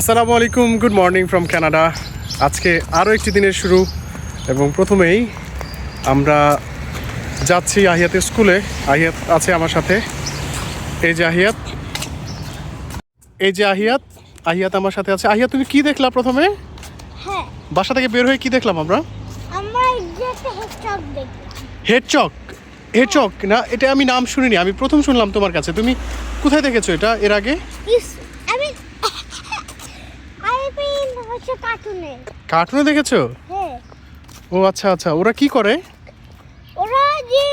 আসসালামু আলাইকুম good morning from Canada আজকে আরও একটি দিনের শুরু এবং প্রথমেই আমরা যাচ্ছি আহিয়াতের স্কুলে। আহিয়াত আছে আমার সাথে। এই যে আহিয়াত। এই যে আহিয়াত। আহিয়াত আমার সাথে আছে। আহিয়াত তুমি কি দেখলা প্রথমে? হ্যাঁ। বাসা থেকে বের হয়ে কি দেখলাম আমরা? হেডচক হেডচক না এটা আমি নাম শুনিনি। আমি প্রথম শুনলাম তোমার কাছে। তুমি কোথায় দেখেছ এটা এর আগে ইস আমি আমি হচ্ছে কার্টুনে। কার্টুনে দেখেছ? হ্যাঁ। ও আচ্ছা আচ্ছা। ওরা কি করে? ওরা যে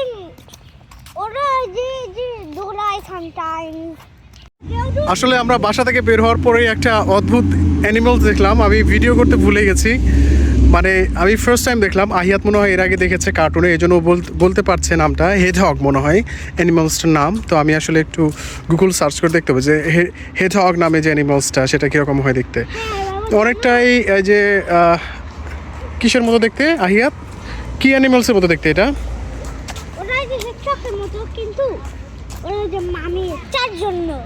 ওরা যে যে দৌড়ায় সামটাইমস আসলে আমরা বাসা থেকে বের হওয়ার পরেই একটা অদ্ভুত অ্যানিমালস দেখলাম। আমি ভিডিও করতে ভুলে গেছি। মানে আমি ফার্স্ট টাইম দেখলাম। আহিয়াত মনে হয় এর আগে দেখেছে কার্টুনে এই জন্য বল- বলতে পারছে নামটা। হেডহগ মনে হয় অ্যানিমালসটার নাম। তো আমি আসলে একটু গুগল সার্চ করে দেখতে হবে যে হেডহগ নামে যে অ্যানিমালসটা সেটা কীরকম হয় দেখতে। তো অনেকটাই এই যে কিসের মতো দেখতে আহিয়াত? কি অ্যানিমালসের মতো দেখতে এটা? কিন্তু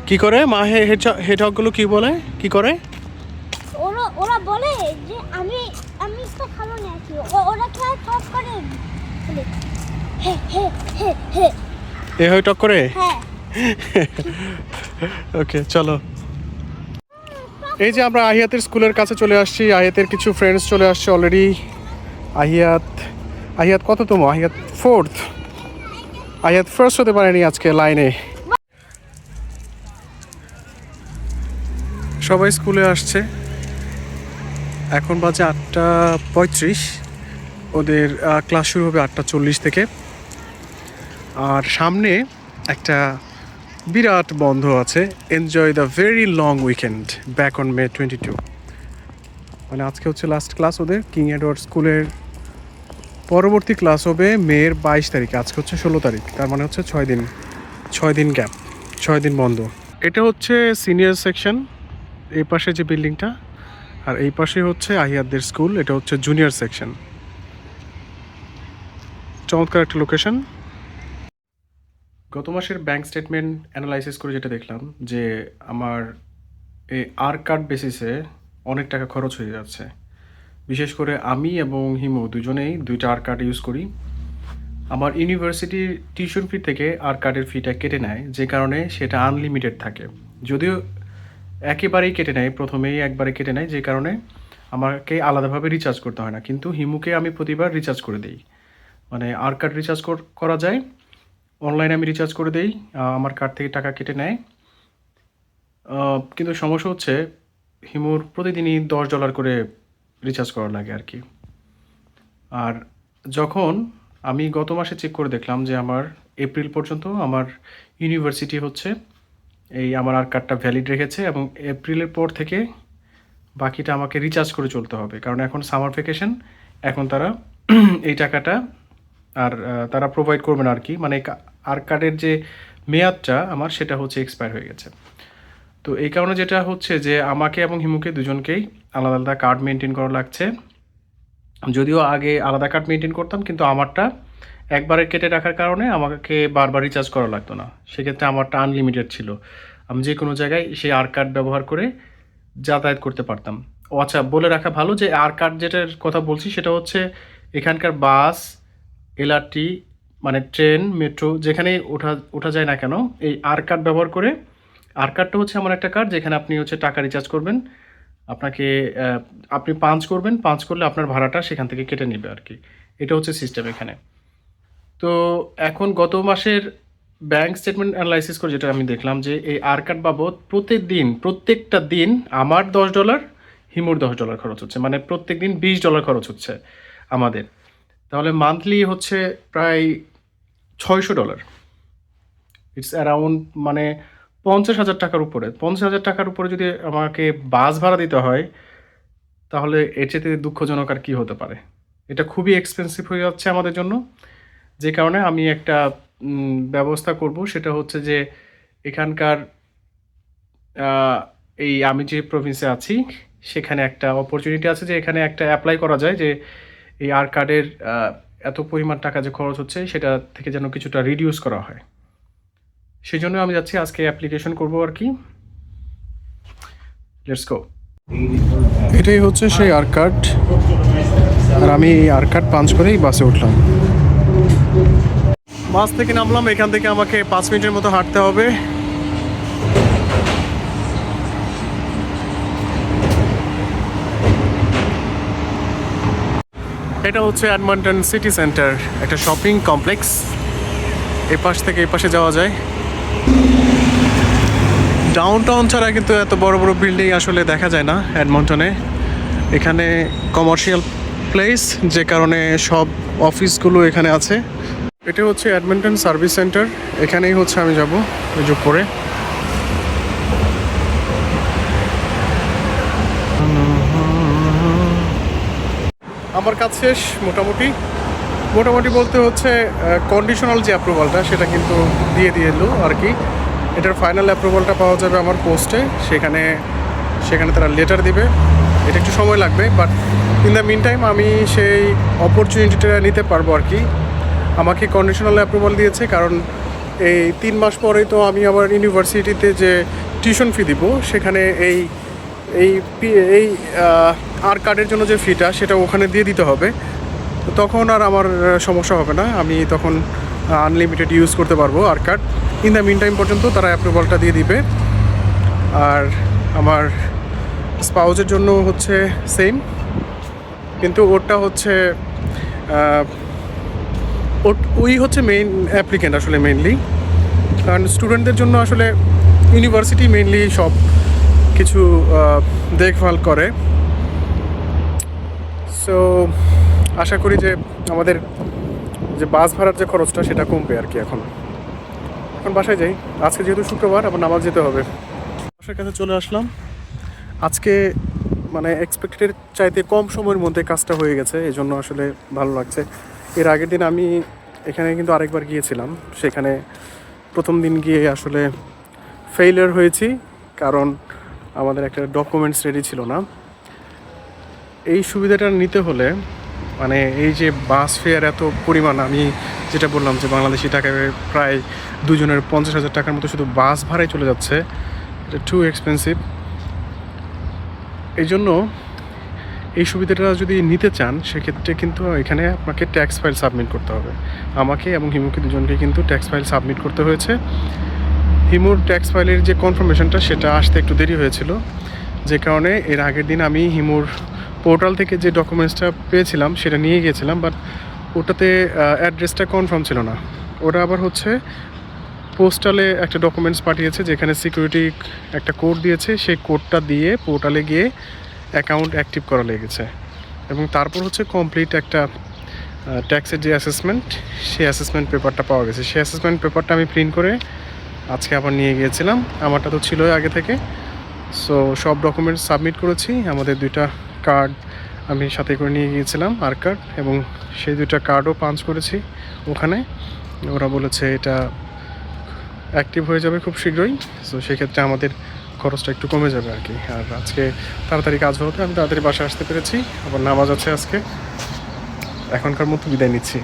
কি করে? মা হেডহগগুলো কি বলে? কি করে? ওরা ওরা বলে যে আমি আমি তো না ওরা খেলা সব করে হে হে হে হে। এ হয় টক করে? হ্যাঁ। ওকে চলো। এই যে আমরা আহিয়াতের স্কুলের কাছে চলে আসছি, আহিয়াতের কিছু ফ্রেন্ডস চলে আসছে অলরেডি আহিয়াত আহিয়াত কত কততম? আহিয়াত ফোর্থ আহিয়াত ফার্স্ট হতে পারেনি আজকে লাইনে সবাই স্কুলে আসছে। এখন বাজে আটটা পঁয়ত্রিশ। ওদের ক্লাস শুরু হবে আটটা চল্লিশ থেকে। আর সামনে একটা বিরাট বন্ধ আছে। Enjoy the very long weekend back on May twenty two মানে আজকে হচ্ছে লাস্ট ক্লাস ওদের কিং এডওয়ার্ড স্কুলের পরবর্তী ক্লাস হবে মেয়ের বাইশ তারিখে। আজকে হচ্ছে ষোলো তারিখ, তার মানে হচ্ছে ছয় দিন ছয় দিন গ্যাপ ছয় দিন বন্ধ। এটা হচ্ছে সিনিয়র সেকশন এই পাশে যে বিল্ডিংটা আর এই পাশে হচ্ছে আহিয়াদের স্কুল এটা হচ্ছে জুনিয়র সেকশন চমৎকার একটা লোকেশন গত মাসের ব্যাংক স্টেটমেন্ট অ্যানালাইসিস করে যেটা দেখলাম যে আমার এই আর কার্ড বেসিসে অনেক টাকা খরচ হয়ে যাচ্ছে। বিশেষ করে আমি এবং হিমু দুজনেই দুইটা আর কার্ড ইউজ করি। আমার ইউনিভার্সিটির টিউশন ফি থেকে আর কার্ডের ফিটা কেটে নেয়, যে কারণে সেটা আনলিমিটেড থাকে। যদিও একেবারেই কেটে নেয়, প্রথমেই একবারে কেটে নেয়, যে কারণে আমাকে আলাদাভাবে রিচার্জ করতে হয় না। কিন্তু হিমুকে আমি প্রতিবার রিচার্জ করে দিই। মানে আর কার্ড রিচার্জ করা যায়। অনলাইনে আমি রিচার্জ করে দেই আমার কার্ড থেকে টাকা কেটে নেয়। কিন্তু সমস্যা হচ্ছে, হিমুর প্রতিদিনই দশ ডলার করে রিচার্জ করা লাগে আর কি। আর যখন আমি গত মাসে চেক করে দেখলাম যে আমার এপ্রিল পর্যন্ত আমার ইউনিভার্সিটি হচ্ছে, এই আমার আর কার্ডটা ভ্যালিড রেখেছে এবং এপ্রিলের পর থেকে বাকিটা আমাকে রিচার্জ করে চলতে হবে। কারণ এখন সামার ভ্যাকেশন এখন তারা এই টাকাটা আর তারা প্রোভাইড করবে না আর কি। মানে আর কার্ডের যে মেয়াদটা আমার, সেটা হচ্ছে এক্সপায়ার হয়ে গেছে। তো এই কারণে যেটা হচ্ছে যে, আমাকে এবং হিমুকে দুজনকেই আলাদা আলাদা কার্ড মেনটেন করা লাগছে। যদিও আগে আলাদা কার্ড মেনটেন করতাম, কিন্তু আমারটা একবারে কেটে রাখার কারণে আমাকে বারবার রিচার্জ করা লাগতো না। সেক্ষেত্রে আমারটা আনলিমিটেড ছিল। আমি যে কোনো জায়গায় সেই আর কার্ড ব্যবহার করে যাতায়াত করতে পারতাম। ও আচ্ছা বলে রাখা ভালো যে আর কার্ড যেটার কথা বলছি, সেটা হচ্ছে এখানকার বাস এলআরটি মানে ট্রেন, মেট্রো যেখানেই ওঠা ওঠা যায় না কেন, এই আর কার্ড ব্যবহার করে, আর কার্ডটা হচ্ছে এমন একটা কার্ড যেখানে আপনি হচ্ছে টাকা রিচার্জ করবেন, আপনাকে আপনি পাঞ্চ করবেন পাঞ্চ করলে আপনার ভাড়াটা সেখান থেকে কেটে নেবে আর কি। এটা হচ্ছে সিস্টেম এখানে। তো এখন গত মাসের ব্যাংক স্টেটমেন্ট অ্যানালাইসিস করে যেটা আমি দেখলাম যে এই আর কার্ড বাবদ প্রতিদিন, প্রত্যেকটা দিন আমার দশ ডলার হিমুর দশ ডলার খরচ হচ্ছে। মানে প্রত্যেক দিন বিশ ডলার খরচ হচ্ছে আমাদের। তাহলে মান্থলি হচ্ছে প্রায় ছয়শো ডলার ইটস অ্যারাউন্ড মানে পঞ্চাশ হাজার টাকার উপরে। পঞ্চাশ হাজার টাকার উপরে যদি আমাকে বাস ভাড়া দিতে হয়, তাহলে এর চেয়ে দুঃখজনক আর কী হতে পারে? এটা খুবই এক্সপেন্সিভ হয়ে যাচ্ছে আমাদের জন্য। যে কারণে আমি একটা ব্যবস্থা করব। সেটা হচ্ছে যে এখানকার এই আমি যে প্রভিন্সে আছি, সেখানে একটা অপরচুনিটি আছে যে এখানে একটা অ্যাপ্লাই করা যায় যে এই আর কার্ডের এত পরিমাণ টাকা যে খরচ হচ্ছে সেটা থেকে যেন কিছুটা রিডিউস করা হয়। সেই জন্য আমি যাচ্ছি আজকে অ্যাপ্লিকেশন করব আর কি। লেটস গো এটাই হচ্ছে সেই আর কার্ড আর আমি এই আর কার্ড পাঞ্চ করেই বাসে উঠলাম। বাস থেকে নামলাম এখান থেকে আমাকে পাঁচ মিনিটের মতো হাঁটতে হবে। এটা হচ্ছে অ্যাডমন্টন সিটি সেন্টার একটা শপিং কমপ্লেক্স এই পাশ থেকে এই পাশে যাওয়া যায়। ডাউন টাউন ছাড়া কিন্তু এত বড় বড় বিল্ডিং আসলে দেখা যায় না অ্যাডমন্টনে এখানে কমার্শিয়াল প্লেস যে কারণে সব অফিসগুলো এখানে আছে। এটা হচ্ছে অ্যাডমিন্টন সার্ভিস সেন্টার এখানেই হচ্ছে আমি যাব যোগ করে আমার কাজ শেষ, মোটামুটি। মোটামুটি বলতে হচ্ছে কন্ডিশনাল যে অ্যাপ্রুভালটা সেটা কিন্তু দিয়ে দিয়ে এলো আর কি। এটার ফাইনাল অ্যাপ্রুভালটা পাওয়া যাবে আমার পোস্টে সেখানে সেখানে তারা লেটার দিবে। এটা একটু সময় লাগবে but in the meantime আমি সেই অপরচুনিটিটা নিতে পারব আর কি। আমাকে কন্ডিশনাল অ্যাপ্রুভাল দিয়েছে, কারণ এই তিন মাস পরেই তো আমি আবার ইউনিভার্সিটিতে যে টিউশন ফি দিব, সেখানে এই এই এই আর কার্ডের জন্য যে ফিটা সেটা ওখানে দিয়ে দিতে হবে। তখন আর আমার সমস্যা হবে না। আমি তখন আনলিমিটেড ইউজ করতে পারব আর card in the meantime পর্যন্ত তারা অ্যাপ্রুভালটা দিয়ে দিবে। আর আমার স্পাউজের জন্য হচ্ছে সেম কিন্তু ওরটা হচ্ছে ওই হচ্ছে মেইন অ্যাপ্লিকেন্ট আসলে মেইনলি কারণ স্টুডেন্টদের জন্য আসলে ইউনিভার্সিটি মেইনলি সব কিছু দেখভাল করে। সো আশা করি যে আমাদের যে বাস ভাড়ার যে খরচটা সেটা কমবে আর কি এখন। এখন বাসায় যাই। আজকে যেহেতু শুক্রবার আবার নামাজ যেতে হবে। বাসার কাছে চলে আসলাম। আজকে মানে এক্সপেক্টেড চাইতে কম সময়ের মধ্যে কাজটা হয়ে গেছে এই জন্য আসলে ভালো লাগছে। এর আগের দিন আমি এখানে কিন্তু আরেকবার গিয়েছিলাম। সেখানে প্রথম দিন গিয়ে আসলে ফেইলিয়ার হয়েছি কারণ আমাদের একটা ডকুমেন্টস রেডি ছিল না। এই সুবিধাটা নিতে হলে মানে এই যে বাস ফেয়ার এত পরিমাণ, আমি যেটা বললাম যে বাংলাদেশি টাকায় প্রায় দুজনের পঞ্চাশ হাজার টাকার মতো শুধু বাস ভাড়াই চলে যাচ্ছে, এটা টু এক্সপেন্সিভ এই জন্য এই সুবিধাটা যদি নিতে চান, সেক্ষেত্রে কিন্তু এখানে আপনাকে ট্যাক্স ফাইল সাবমিট করতে হবে। আমাকে এবং হিমুকে দুজনকে কিন্তু ট্যাক্স ফাইল সাবমিট করতে হয়েছে। হিমুর ট্যাক্স ফাইলের যে কনফার্মেশনটা সেটা আসতে একটু দেরি হয়েছিল। যে কারণে এর আগের দিন আমি হিমুর পোর্টাল থেকে যে ডকুমেন্টসটা পেয়েছিলাম, সেটা নিয়ে গিয়েছিলাম বাট ওটাতে অ্যাড্রেসটা কনফার্ম ছিল না। ওটা আবার হচ্ছে পোস্টালে একটা ডকুমেন্টস পাঠিয়েছে, যেখানে সিকিউরিটি একটা কোড দিয়েছে, সেই কোডটা দিয়ে পোর্টালে গিয়ে অ্যাকাউন্ট অ্যাক্টিভ করা লেগেছে। এবং তারপর হচ্ছে কমপ্লিট একটা ট্যাক্সের যে অ্যাসেসমেন্ট সেই অ্যাসেসমেন্ট পেপারটা পাওয়া গেছে। সেই অ্যাসেসমেন্ট পেপারটা আমি প্রিন্ট করে আজকে আবার নিয়ে গিয়েছিলাম। আমারটা তো ছিলই আগে থেকে। সো সব ডকুমেন্টস সাবমিট করেছি। আমাদের দুইটা কার্ড আমি সাথে করে নিয়ে গিয়েছিলাম আর কার্ড এবং সেই দুইটা কার্ডও পাঞ্চ করেছি ওখানে। ওরা বলেছে এটা অ্যাক্টিভ হয়ে যাবে খুব শীঘ্রই। সো সেক্ষেত্রে আমাদের খরচটা একটু কমে যাবে আর কি। আর আজকে তাড়াতাড়ি কাজ হতে আমি তাড়াতাড়ি বাসায় আসতে পেরেছি। আবার নামাজ আছে আজকে। এখনকার মতো বিদায় নিচ্ছি।